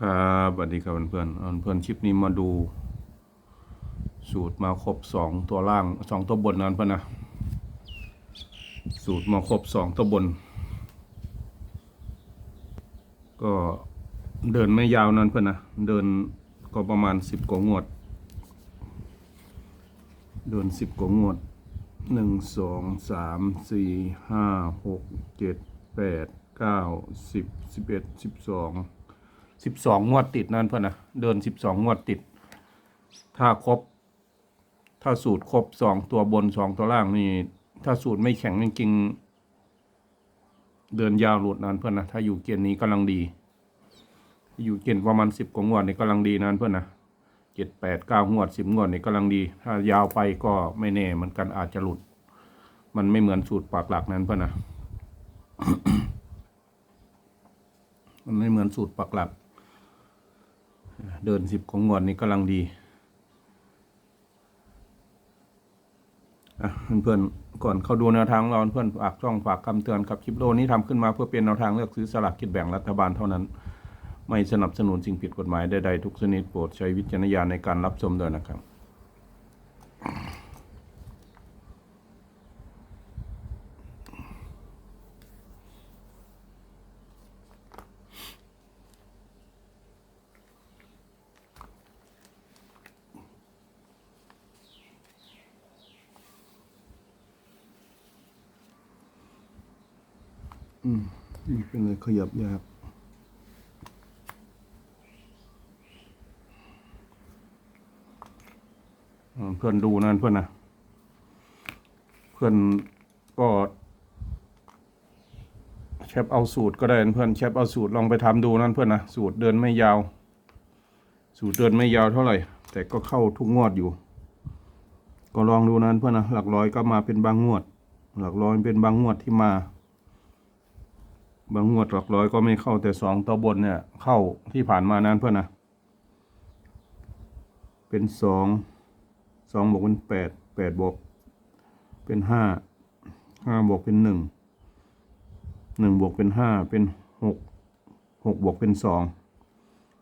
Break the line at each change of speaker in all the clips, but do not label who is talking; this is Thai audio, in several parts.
ครับสวัสดีครับเพื่อนๆเพื่อนคลิปนี้มาดู สูตรมาครบสองตัวล่างสองตัวบนนั้นเพื่อนนะ สูตรมาครบสองตัวบน ก็เดินไม่ยาวนั้นเพื่อนนะ เดินก็ประมาณสิบกว่างวด เดินสิบกว่างวดหนึ่งสองสามสี่ห้าหกเจ็ดแปดเก้าสิบสิบเอ็ดสิบสอง สิบสองงวดติดนั่นเพื่อนนะเดินสิบสองงวดติด ถ้าครบ ถ้าสูตรครบสองตัวบนสองตัวล่างนี่ ถ้าสูตรไม่แข็งจริงๆเดินยาวหลุดนานเพื่อนนะถ้าอยู่เกณฑ์นี้กำลังดี อยู่เกณฑ์ประมาณสิบกว่างวดนี่กำลังดีนานเพื่อนนะเจ็ดแปดเก้างวดสิบงวดนี่กำลังดี ถ้ายาวไปก็ไม่แน่เหมันกันอาจจะหลุด มันไม่เหมือนสูตรปากหลักนั้นเพื่อนนะมันไม่เหมือนสูตรปักหลัก เดินสิบของงวดนี้กำลังดีเพื่อนๆก่อนเข้าดูแนวทางเราเพื่อนฝากช่องฝากคำเตือนครับคลิปโลนี้ทำขึ้นมาเพื่อเป็นแนวทางเลือกซื้อสลากกินแบ่งรัฐบาลเท่านั้น ไม่สนับสนุนสิ่งผิดกฎหมายใดๆทุกชนิดโปรดใช้วิจารณญาณในการรับชมด้วยนะครับ อืมนี่เป็นเลยขยับยากเพื่อนดูนั่นเพื่อนนะเพื่อนก็แคปเอาสูตรก็ได้เพื่อนแคปเอาสูตรลองไปทำดูนั่นเพื่อนนะสูตรเดินไม่ยาว สูตรเดินไม่ยาวเท่าไหร่ แต่ก็เข้าทุกงวดอยู่ ก็ลองดูนั่นเพื่อนนะหลักร้อยก็มาเป็นบางงวด หลักร้อยเป็นบางงวดที่มา บางงวดหลักร้อยก็ไม่เข้าแต่สองตัวบนเนี่ย เข้าที่ผ่านมานั้นเพื่อนนะเป็นสองสองบวกเป็นแปดแปดบวกเป็นห้าห้าบวกเป็นหนึ่งหนึ่งบวกเป็นห้าเป็นหกหกบวกเป็นสอง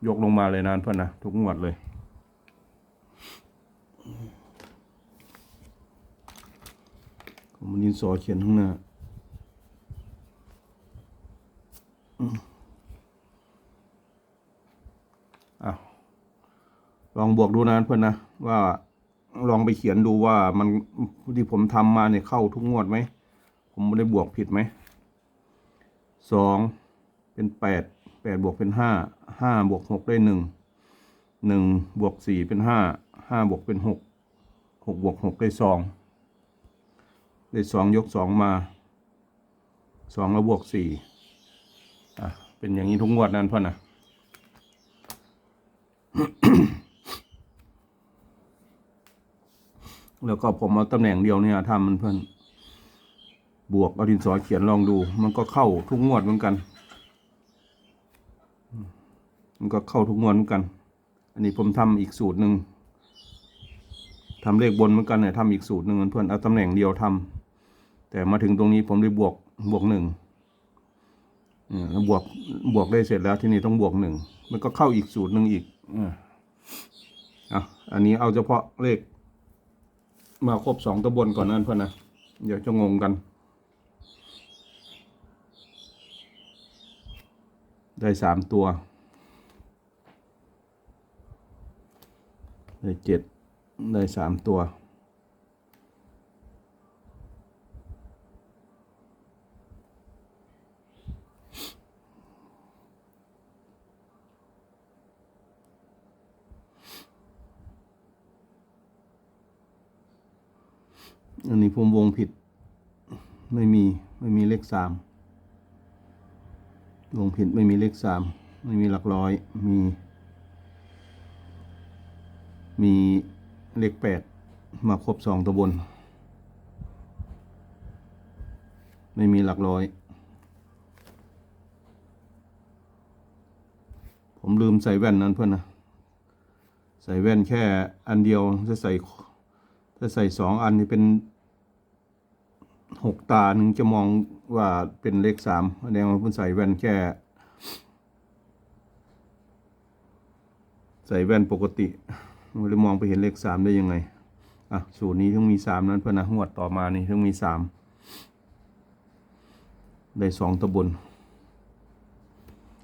ยกลงมาเลยนานเพื่อนนะทุกงวดเลยผมมันยินสอเขียนข้างหน้า อ้าวลองบวกดูนะเพื่อนนะว่าลองไปเขียนดูว่ามันที่ผมทำมาเนี่ยเข้าทุกงวดไหม ผมไม่ได้บวกผิดไหม สองเป็นแปด แปดบวกเป็นห้า ห้าบวกหกได้หนึ่ง หนึ่งบวกสี่เป็นห้า ห้าบวกเป็นหก หกบวกหกได้สอง ได้สองยกสองมา สองแล้วบวกสี่ อะเป็นอย่างนี้ทุกงวดนั่นพ่อนะแล้วก็ผมเอาตำแหน่งเดียวเนี่ยทำมันเพื่อนบวกเอาดินสอเขียนลองดู มันก็เข้าทุกงวดเหมือนกัน มันก็เข้าทุกงวดเหมือนกัน อันนี้ผมทำอีกสูตรหนึ่งทำเลขบนเหมือนกันเนี่ยทำอีกสูตรหนึ่งเพื่อนเอาตำแหน่งเดียวทำแต่มาถึงตรงนี้ผมได้บวกบวกหนึ่ง บวกบวกได้เสร็จแล้วที่นี่ต้องบวกหนึ่งมันก็เข้าอีกสูตรหนึ่งอีกอ่าอะอันนี้เอาเฉพาะเลข มาครบสองตัวบนก่อนนั่นเพื่อนนะเดี๋ยวจะงงกัน ได้สามตัว ได้เจ็ดได้สามตัว อันนี้ผมวงผิด ไม่มีไม่มีเลขสามวงผิดไม่มีเลขสามไม่มีหลักร้อย มี มีเลขแปดมาครบสองตัวบน ไม่มีหลักร้อย ผมลืมใส่แว่นนั้นเพื่อนนะใส่แว่นแค่อันเดียวจะใส่ถ้าใส่สองอันนี่เป็น หกตาหนึ่งจะมองว่าเป็นเลขสามแสดงว่าเพิ่นใส่แว่นแค่ ใส่แว่นปกติไม่ได้มองไปเห็นเลขสามได้ยังไง อะ สูตรนี้ต้องมีสามนั้นเพื่อนนะงวดต่อมานี่ต้องมีสามได้สองตะบน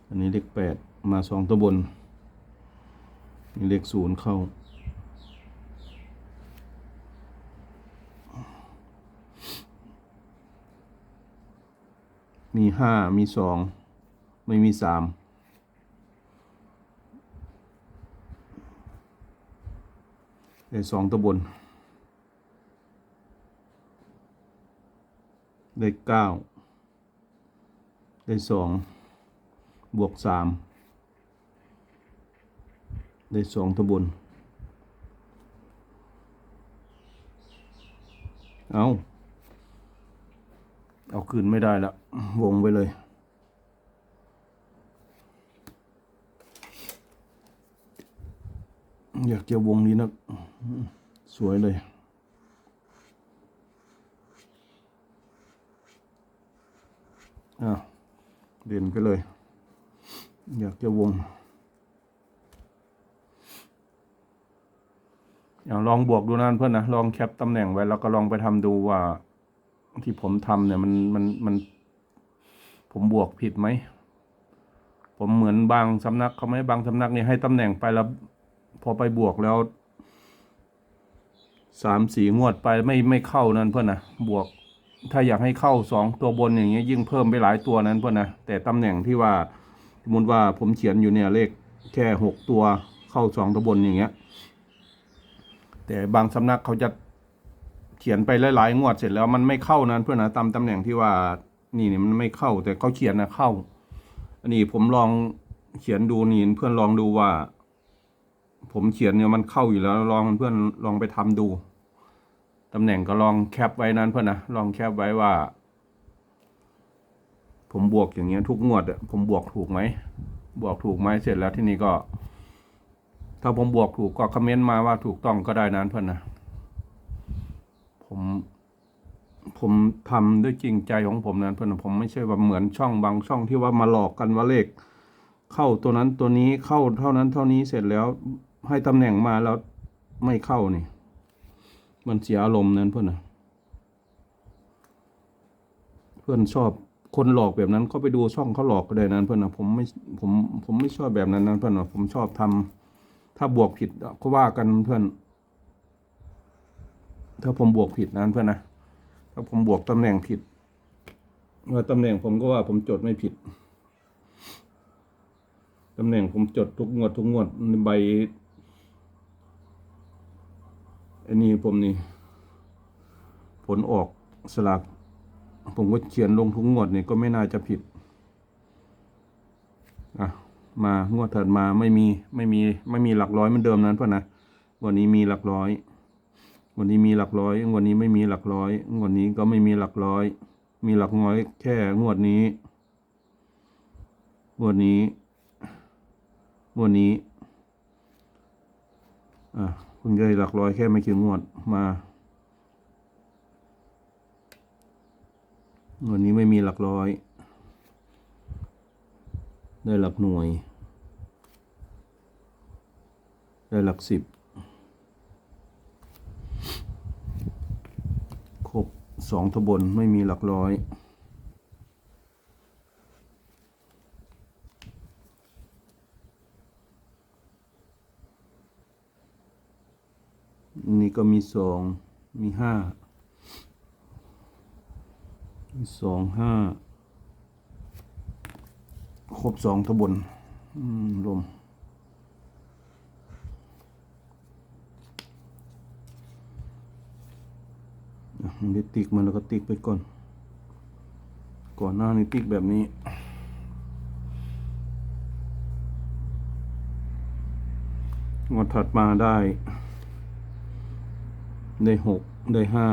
อันนี้เลขแปดมาสองตะบนนี่เลขศูนย์เข้า มีห้ามีสองไม่มีสามได้สองตะบนได้เก้าได้สองบวกสามได้สองตะบนเอา เอาคืนไม่ได้ละวงไปเลย อยากจะวงนี้นะสวยเลยอะเด่นไปเลย อยากจะวงอย่าลองบวกดูนั่นเพื่อนนะ ลองแคปตำแหน่งไว้แล้วก็ลองไปทำดูว่า ที่ผมทำเนี่ยมันมันมัน ผมบวกผิดไหม ผมเหมือนบางสำนักเขาไหมบางสำนักเนี่ยให้ตำแหน่งไปแล้ว พอไปบวกแล้วสามสี่งวดไปไม่ไม่เข้านั่นเพื่อนนะบวก ถ้าอยากให้เข้าสองตัวบนอย่างเงี้ยยิ่งเพิ่มไปหลายตัวนั้นเพื่อนนะแต่ตำแหน่งที่ว่าสมมติว่าผมเขียนอยู่เนี่ยเลขแค่หกตัวเข้าสองตัวบนอย่างเงี้ย แต่บางสำนักเขาจะ เขียนไปหลายๆงวดเสร็จแล้วมันไม่เข้านั้นเพื่อนนะตามตำแหน่งที่ว่านี่เนี่ยมันไม่เข้า แต่เขาเขียนนะเข้า อันนี้ผมลองเขียนดูนี่เพื่อนลองดูว่า ผมเขียนเนี่ยมันเข้าอยู่แล้ว ลองเพื่อนลองไปทำดูตำแหน่งก็ลองแคปไว้นั้นเพื่อนนะลองแคปไว้ว่า ผมบวกอย่างเงี้ย ทุกงวดอะผมบวกถูกไหมบวกถูกไหมเสร็จแล้วที่นี่ก็ ถ้าผมบวกถูกก็คอมเมนต์มาว่าถูกต้องก็ได้นั้นเพื่อนนะ ผมผมทำด้วยจริงใจของผมนั้นเพื่อนผมไม่ใช่ว่าเหมือนช่องบางช่องที่ว่ามาหลอกกันว่าเลข เข้าตัวนั้นตัวนี้เข้าเท่านั้นเท่านี้เสร็จแล้วให้ตำแหน่งมาแล้วไม่เข้านี่ มันเสียอารมณ์นั้นเพื่อนนะเพื่อนชอบคนหลอกแบบนั้นก็ไปดูช่องเขาหลอกก็ได้นั้นเพื่อนนะผมไม่ผมผมไม่ชอบแบบนั้นนั้นเพื่อนนะผมชอบทำถ้าบวกผิดก็ว่ากันเพื่อน ถ้าผมบวกผิดนั้นเพื่อนนะ ถ้าผมบวกตำแหน่งผิดว่าตำแหน่งผมก็ว่าผมจดไม่ผิด ตำแหน่งผมจดทุกงวดทุกงวดใบอันนี้ผมนี่ ผลออกสลากผมก็เขียนลงทุกงวดนี่ก็ไม่น่าจะผิด อะ มางวดถัดมาไม่มีไม่มีไม่มีหลักร้อยเหมือนเดิมนั้นเพื่อนนะ วันนี้มีหลักร้อย วันนี้มีหลักร้อย วันนี้ไม่มีหลักร้อย วันนี้ก็ไม่มีหลักร้อย มีหลักร้อยแค่งวดนี้ งวดนี้ งวดนี้ อะคุณได้หลักร้อยแค่ไม่กี่งวดมางวดนี้ไม่มีหลักร้อย ได้หลักหน่วย ได้หลักสิบ ครบ สองทบนไม่มีหลักร้อย นี่ก็มีสองมีห้ามีสองห้าครบสองทบนอืม รวมอะมันได้ติ๊กมันแล้วก็ติ๊กไปก่อน ก่อนหน้านี้ติ๊กแบบนี้งวดถัดมาได้ ได้หกได้ห้า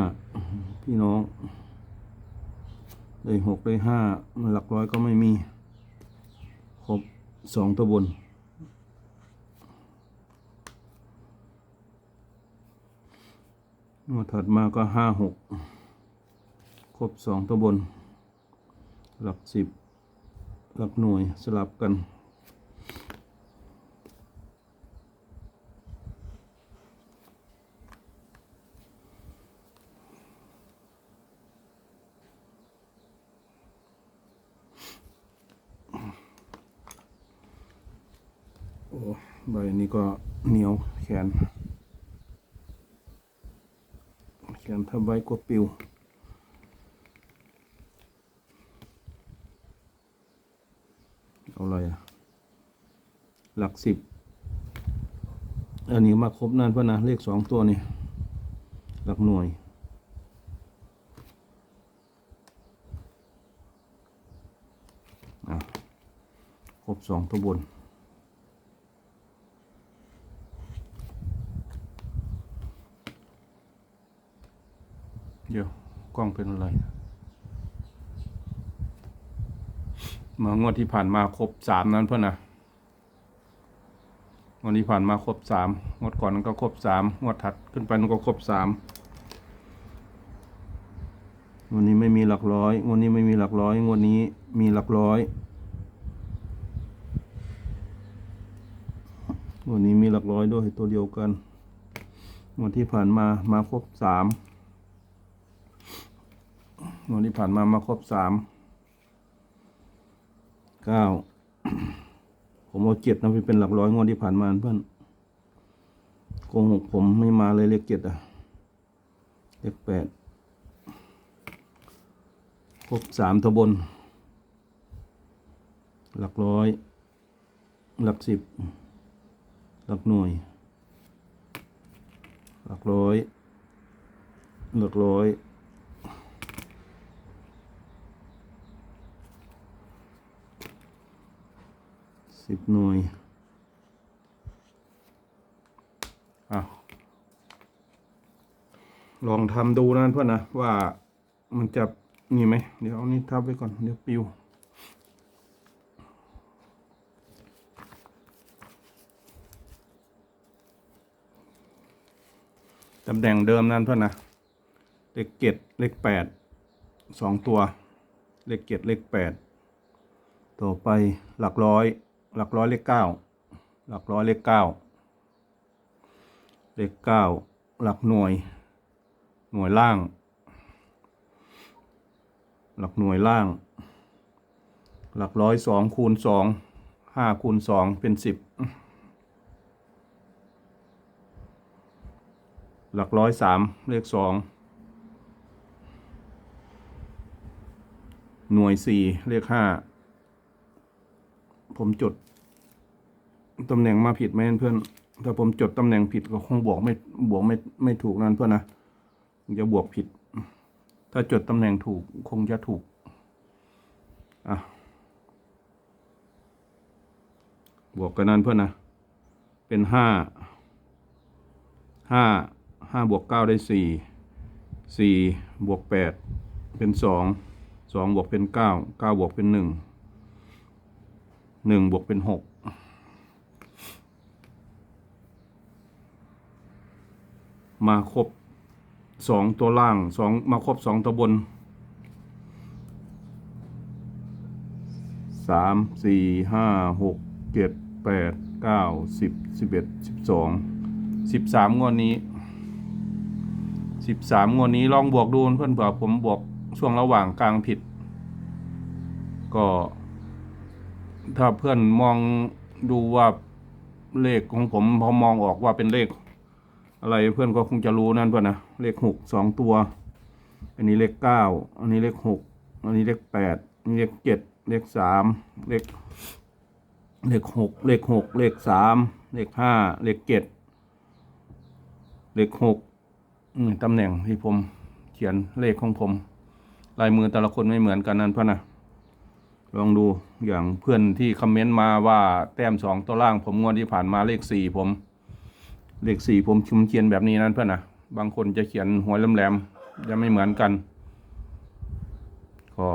พี่น้อง ได้หกได้ห้าหลักร้อยก็ไม่มี ครบสองตัวบน งวดถัดมาก็ห้าหกครบสองตัวบน หลักสิบหลักหน่วยสลับกัน โอ้ใบนี้ก็เหนียวแขน ถ้าใบก็ปิว เอาอะไรอะหลักสิบ อันนี้มาครบนั่นพื่อนะ เลขสองตัวนี่ หลักหน่วยครบสองตัวบน เดี๋ยว กล้อง เป็นอะไรมางวดที่ผ่านมาครบสามนั้นเพื่อนนะงวดที่ผ่านมาครบสามงวดก่อนนั้นก็ครบสามงวดถัดขึ้นไปนั้นก็ครบสามงวดนี้ไม่มีหลักร้อยงวดนี้ไม่มีหลักร้อยงวดนี้มีหลักร้อยงวดนี้มีหลักร้อยด้วยตัวเดียวกันงวดที่ผ่านมามาครบสาม งวดที่ผ่านมามาครบสามเก้าผมเอาเจ็ดนะไปเป็นหลักร้อยงวดที่ผ่านมาเพื่อนโกหกผมไม่มาเลยเลขเจ็ดอะเลขแปดครบสามตัวบน หลักร้อย หลักสิบ หลักหน่วย หลักร้อย หลักร้อย สิบหน่วยอะลองทำดูนะเพื่อนนะ ว่ามันจะนี่ไหม เดี๋ยวเอานี้ทับไว้ก่อน เดี๋ยวปิวตำแหน่งเดิมนั่นเพื่อนนะ เลขเจ็ดเลขแปดสองตัว เลขเจ็ดเลขแปดต่อไปหลักร้อย หลักร้อยเลขเก้าหลักร้อยเลขเก้าเลขเก้าหลักหน่วย หน่วยล่าง หลักหน่วยล่าง หลักร้อยสองคูณสองห้าคูณสองเป็นสิบหลักร้อยสามเลขสองหน่วยสี่เลขห้า ผมจดตำแหน่งมาผิดไหมเพื่อน ถ้าผมจดตำแหน่งผิดก็คงบวกไม่บวกไม่ไม่ถูกนั่นเพื่อนนะจะบวกผิด ถ้าจดตำแหน่งถูกคงจะถูก อะ บวกกันนั่นเพื่อนนะ เป็นห้า ห้า ห้าบวกเก้าได้สี่สี่บวกแปดเป็นสอง สองบวกเป็นเก้า เก้าบวกเป็นหนึ่ง หนึ่งบวกเป็นหกมาครบสองตัวล่างสองมาครบสองตัวบนสามสี่ห้าหกเจ็ดแปดเก้าสิบสิบเอ็ดสิบสองสิบสามงวดนี้สิบสามงวดนี้ลองบวกดูเพื่อนเผื่อผมบวกช่วงระหว่างกลางผิด ก็ ถ้าเพื่อนมองดูว่าเลขของผมพอมองออกว่าเป็นเลข อะไรเพื่อนก็คงจะรู้นั่นเพื่อนนะเลขหกสองตัว อันนี้เลขเก้าอันนี้เลขหกอันนี้เลขแปดอันนี้เลขเจ็ดเลขสามเลขเลขหกเลขหกเลขสามเลขห้าเลขเจ็ดเลขหกตำแหน่งที่ผมเขียนเลขของผม ลายมือแต่ละคนไม่เหมือนกันนั่นเพื่อนนะ ลองดูอย่างเพื่อนที่คอมเมนต์มาว่าแต้มสองตัวล่างผมงวดที่ผ่านมาเลขสี่ผมเลขสี่ผมชุมเขียนแบบนี้นั่นเพื่อนนะบางคนจะเขียนหัวแหลมๆจะไม่เหมือนกัน ก็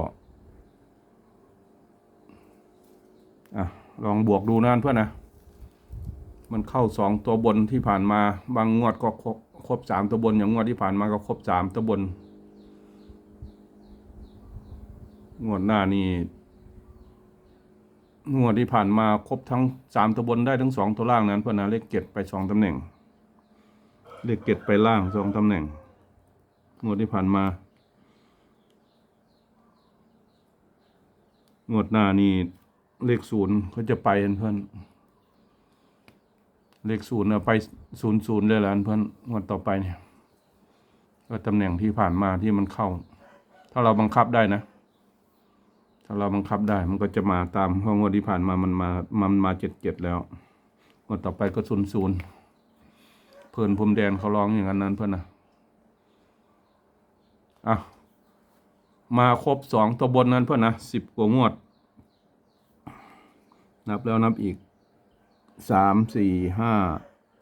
อะลองบวกดูนั่นเพื่อนนะมันเข้าสองตัวบนที่ผ่านมา บางงวดก็ครบครบสามตัวบนอย่างงวดที่ผ่านมาก็ครบสามตัวบน งวดหน้านี่ งวดที่ผ่านมาครบทั้งสามตัวบนได้ทั้งสองตัวล่างนั้นเพื่อนนะเลขเจ็ดไปสองตำแหน่ง เลขเจ็ดไปล่างสองตำแหน่ง งวดที่ผ่านมา งวดหน้านี่เลขศูนย์เขาจะไปเพื่อนเลขศูนย์เอาไปศูนย์ศูนย์เลยละเพื่อนงวดต่อไปเนี่ยก็ตำแหน่งที่ผ่านมาที่มันเข้า ถ้าเราบังคับได้นะ ถ้าเราบังคับได้ มันก็จะมาตามเพราะงวดที่ผ่านมามันมามันมาเจ็ดเจ็ดแล้วงวดต่อไปก็ศูนย์ศูนย์เพื่อนพรมแดนเขาร้องอย่างนั้นนั้นเพื่อนนะอะมาครบสองตัวบนนั้นเพื่อนนะสิบกว่างวด นับแล้วนับอีกสามสี่ห้า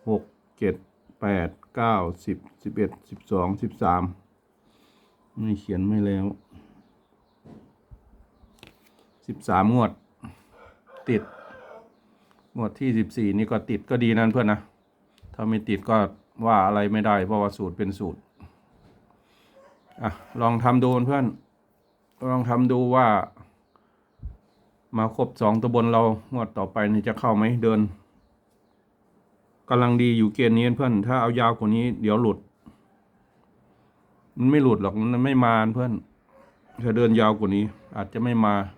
หกเจ็ดแปดเก้าสิบสิบเอ็ดสิบสองสิบสามไม่เขียนไม่แล้ว สิบสามงวด ติด งวดที่สิบสี่นี่ก็ติดก็ดีนั่นเพื่อนนะ ถ้าไม่ติดก็ว่าอะไรไม่ได้ เพราะว่าสูตรเป็นสูตร อะ ลองทำดูเพื่อน ลองทำดูว่า มาครบสองตัวบนเรา งวดต่อไปนี่จะเข้าไหมเดินกำลังดีอยู่เกณฑ์นี้เพื่อน ถ้าเอายาวกว่านี้เดี๋ยวหลุด มันไม่หลุดหรอกมันไม่มาเพื่อนถ้าเดินยาวกว่านี้ อาจจะไม่มาถ้า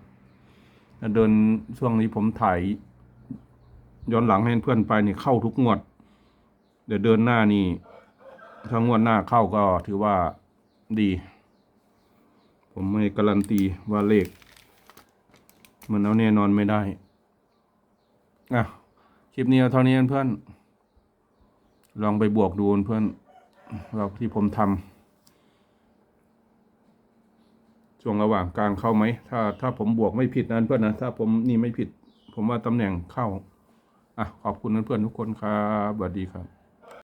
เดินช่วงนี้ผมถ่ายย้อนหลังให้เพื่อนไปนี่เข้าทุกงวด เดี๋ยวเดินหน้านี่ถ้างวดหน้าเข้าก็ถือว่าดี ผมไม่การันตีว่าเลข มันเอาแน่นอนไม่ได้ อะ คลิปนี้เอาเท่านี้เพื่อน ลองไปบวกดูเพื่อนว่าที่ผมทำ ช่วงระหว่างกลางเข้าไหม ถ้าถ้าผมบวกไม่ผิดนั้นเพื่อนนะ ถ้าผมนี่ไม่ผิด ผมว่าตำแหน่งเข้า อะ ขอบคุณเพื่อนๆทุกคนครับสวัสดีครับ